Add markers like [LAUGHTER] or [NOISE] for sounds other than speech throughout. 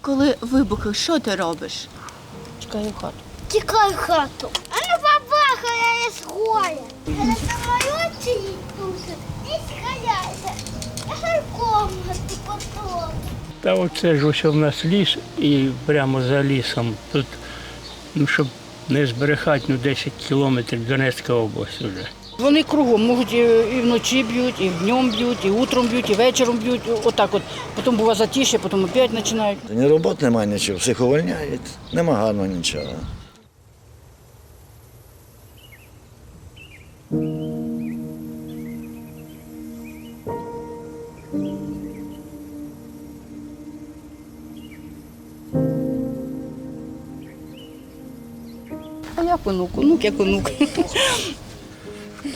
Коли вибухи, що ти робиш? Чекаю хату. Тікай в хату. А ну бабахає з горя. На самоліті їдуся і схиляйся. Я ж комнату потом. Та оце ж ось у нас ліс і прямо за лісом. Тут, ну, щоб не збрехати, ну 10 кілометрів Донецька область вже. Вони кругом можуть і, вночі б'ють, і днем б'ють, і утром б'ють, і вечором б'ють. Отак от. Потім буває затіше, потім опять починають. Ні роботи немає нічого, всіх увольняють, нема гарного нічого. А як онук? Онук як онук.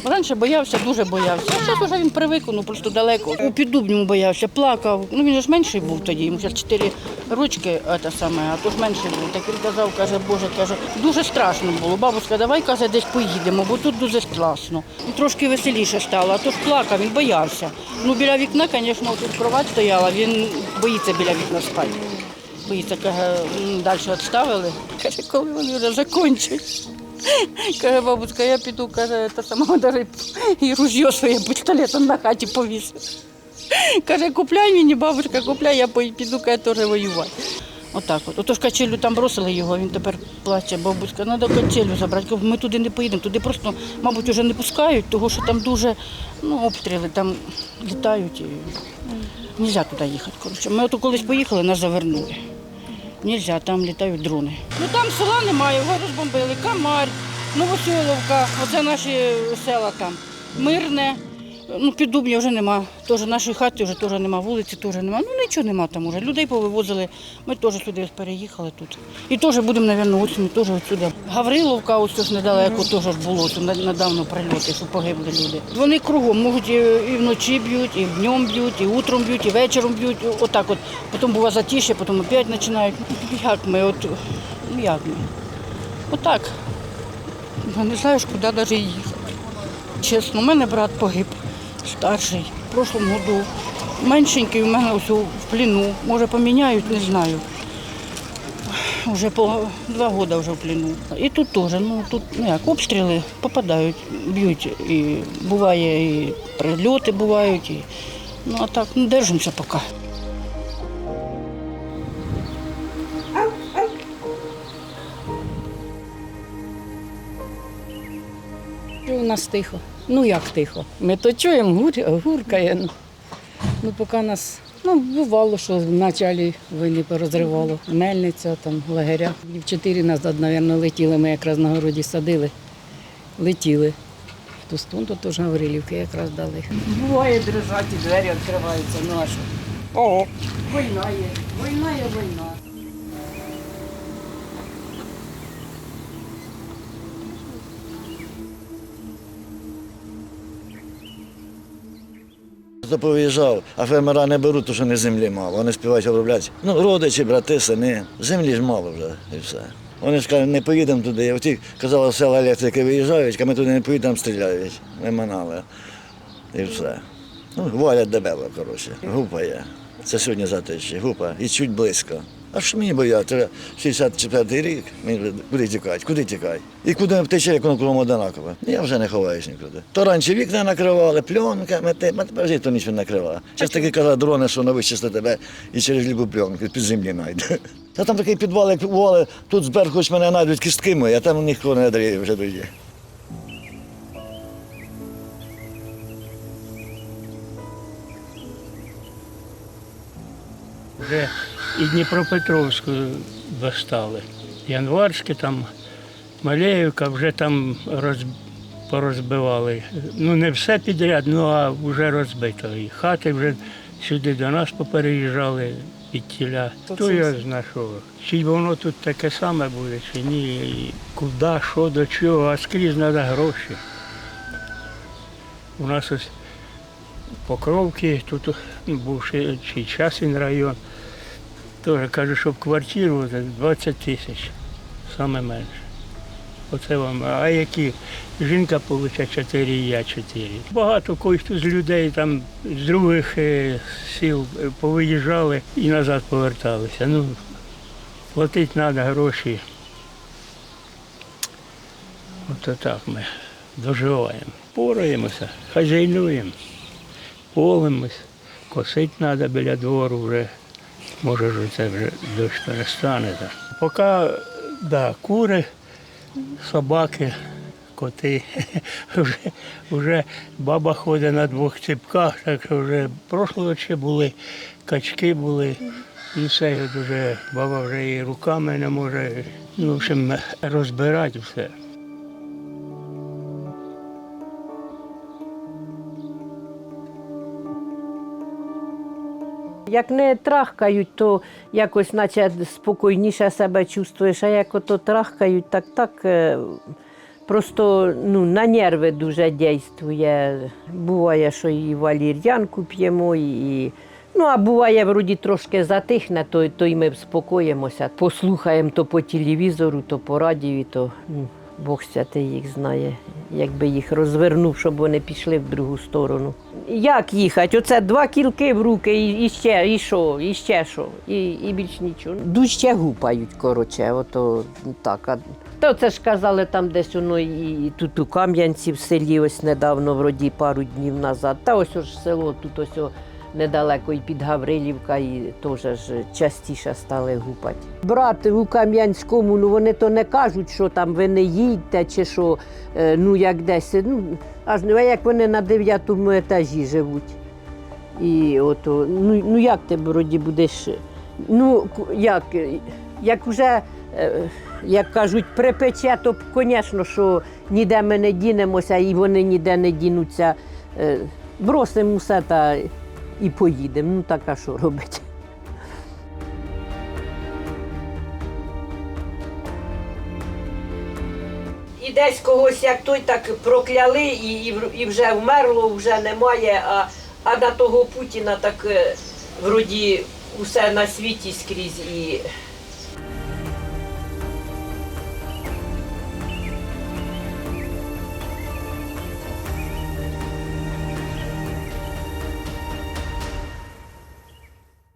Раніше боявся, дуже боявся. А зараз вже він привик, ну просто далеко. У піддубньому боявся, плакав. Ну він ж менший був тоді, йому зараз чотири рочки, а саме, а то ж менший був. Так він казав, каже, Боже, каже, дуже страшно було. Бабуська, давай каже, десь поїдемо, бо тут дуже страшно. І трошки веселіше стало, а то ж плакав, він боявся. Ну біля вікна, звісно, тут кровать стояла, він боїться біля вікна спати. Боїться, каже, далі відставили. Каже, коли вони вже закінчать. [LAUGHS] Каже, бабуська, я піду, каже, та сама даже і ружьо своє пістолетом на хаті повісив. Каже, купляй мені, бабушка, купляй, я піду каже, теж воювати. Отак от. Отож качелю там бросили його, він тепер плаче, бабуська, треба качелю забрати. Ми туди не поїдемо, туди просто, мабуть, вже не пускають, тому що там дуже ну, обстріли, там літають і нельзя туди їхати. Коротше. Ми от колись поїхали, нас завернули. Нельзя, там літають дрони. Ну там села немає, його розбомбили. Камар, Новоселовка, оце наші села там. Мирне. Ну, піддубня вже нема. Теж нашої хати вже теж нема, вулиці теж нема. Ну нічого нема там уже. Людей повивозили. Ми теж сюди переїхали тут. І теж будемо, мабуть, осінню теж отсюди. Гавриловка, ось ж недалеко теж було, нед- недавно прильоти, що погибли люди. Вони кругом можуть і, вночі б'ють, і днем б'ють, і утром б'ють, і вечором б'ють. Отак от. Потім буває затіше, потім опять починають. Як ми? От, ну як ми? Отак. Я не знаєш, куди навіть їхати. Чесно, у мене брат погиб, старший, в прошлому году. Меншенький у мене ось в пліну. Може поміняють, не знаю. Уже по два роки вже в пліну. І тут теж, ну тут ну як, обстріли попадають, б'ють. І буває, і прильоти бувають. І, ну а так, ну держимося поки. У нас тихо. Ну як тихо? Ми то чуємо, гур, гуркає. Ну, ну поки нас, ну бувало, що в началі війни порозривало. Мельниця, там, лагеря. Днів чотири назад, мабуть, летіли. Ми якраз на городі садили. Летіли. В ту стунду теж Гаврилівки якраз дали. Буває дрижать, і двері відкриваються. Ну а що? Ого. Війна є. Війна є війна. Хто повиїжджав, а фермера не беруть, тому що не землі мало. Вони співають обробляти. Ну, родичі, брати, сини. Землі ж мало вже і все. Вони ж кажуть, не поїдемо туди. Я ті казали, села електрики виїжджають, а ми туди не поїдемо, стріляють. Ми манали. І все. Ну, валять дебело, коротше. Гупа є. Це сьогодні затиші, гупа. І чуть близько. А що мені бояти? 64-й рік, мені куди тікати, куди тікати? І куди втече, як воно кругом одинаково. Я вже не ховаюсь нікуди. То раніше вікна накривали, пленками, а тепер вже то нічого не накриває. Зараз таки казали дрони, що на вичисти тебе і через любу пленку під землі знайде. [LAUGHS] Та там такий підвал, як вали, тут зверху хоч мене знайдуть кістки мої, а там ніхто не дріє вже тоді. Вже і Дніпропетровську достали. Январське там, Малеївка, вже там роз, порозбивали. Ну не все підряд, ну а вже розбито. І хати вже сюди до нас попереїжджали від тіля. То я знаю, що. Чи воно тут таке саме буде, чи ні, і куди, що, до чого, а скрізь треба гроші. У нас ось Покровки, тут був ще чи Часин район. Теж кажу, щоб квартиру 20 тисяч, саме менше. Оце вам. А які жінка отримує 4, і я 4. Багато кое-хто з людей там з других е, сіл е, повиїжджали і назад поверталися. Ну, платити треба гроші. Ото так ми доживаємо. Пораємося, хазяйнуємо, полимось, косити треба біля двору вже. Може це вже дощ перестане. Поки да, кури, собаки, коти. [LAUGHS] Вже, вже баба ходить на двох ціпках, так що вже прошлого ще були, качки були. І все, вже баба вже і руками не може, ну, в общем, розбирати все. Як не трахкають, то якось наче спокійніше себе чувствуєш, а як ото трахкають, так так е, просто ну, на нерви дуже дійствує. Буває, що і валір'янку п'ємо, і. Ну, а буває, вроді трошки затихне, то, то й ми спокоїмося. Послухаємо то по телевізору, то по радіо, то ну, Бог святий їх знає, якби їх розвернув, щоб вони пішли в другу сторону. Як їхати? Оце два кілки в руки, і, і ще, і що, і ще що, і, і більш нічого. Дужче гупають, коротше, ото так. А, то це ж казали там десь воно і, тут у Кам'янці в селі, ось недавно, вроді пару днів назад. Та ось ж село тут ось недалеко і під Гаврилівка, і теж ж частіше стали гупати. Брати у Кам'янському, ну вони то не кажуть, що там ви не їдьте, чи що, е, ну як десь. Ну, аж як вони на дев'ятому етажі живуть. І ото, ну, ну як ти вроді будеш. Ну, як, як вже, е, як кажуть, припече, то, звісно, що ніде ми не дінемося, і вони ніде не дінуться. Е, Бросимо все та і поїдемо. Ну так а що робити? І десь когось, як той, так прокляли, і, і, і вже вмерло, вже немає. А, а на того Путіна так е, вроді усе на світі скрізь і